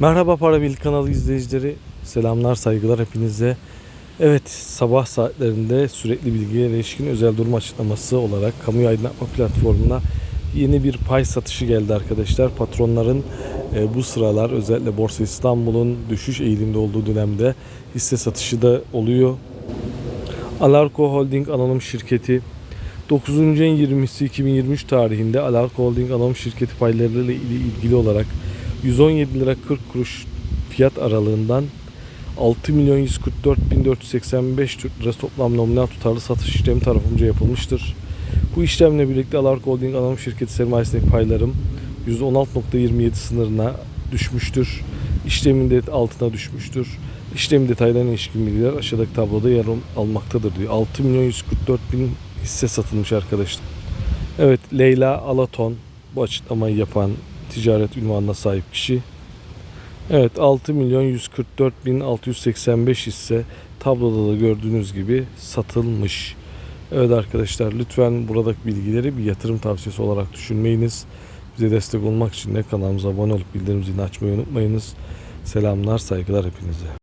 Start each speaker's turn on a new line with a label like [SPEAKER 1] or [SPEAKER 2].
[SPEAKER 1] Merhaba Para Bil kanalı izleyicileri. Selamlar, saygılar hepinize. Evet, sabah saatlerinde sürekli bilgiye ilişkin özel durum açıklaması olarak kamu aydınlatma platformuna yeni bir pay satışı geldi arkadaşlar. Patronların e, bu sıralar özellikle Borsa İstanbul'un düşüş eğilimde olduğu dönemde hisse satışı da oluyor. Alarko Holding Anonim Şirketi 9. ayın 20'si 2023 tarihinde Alarko Holding Anonim Şirketi paylarıyla ilgili olarak 117 lira 40 kuruş fiyat aralığından 6 milyon 144 bin 485 Türk lirası toplam nominal tutarlı satış işlemi tarafımca yapılmıştır. Bu işlemle birlikte Alarko Holding Anonim Şirketi sermayesindeki paylarım %16.27 sınırına düşmüştür. İşlemin de altına düşmüştür. İşlemin detaylarına ilişkin bilgiler aşağıdaki tabloda yer almaktadır diyor. 6 milyon 144 bin hisse satılmış arkadaşlar. Evet Leyla Alaton bu açıklamayı yapan ticaret ünvanına sahip kişi. Evet 6 milyon 144 bin 685 hisse tabloda da gördüğünüz gibi satılmış. Evet arkadaşlar lütfen buradaki bilgileri bir yatırım tavsiyesi olarak düşünmeyiniz. Bize destek olmak için de kanalımıza abone olup bildirim zilini açmayı unutmayınız. Selamlar saygılar hepinize.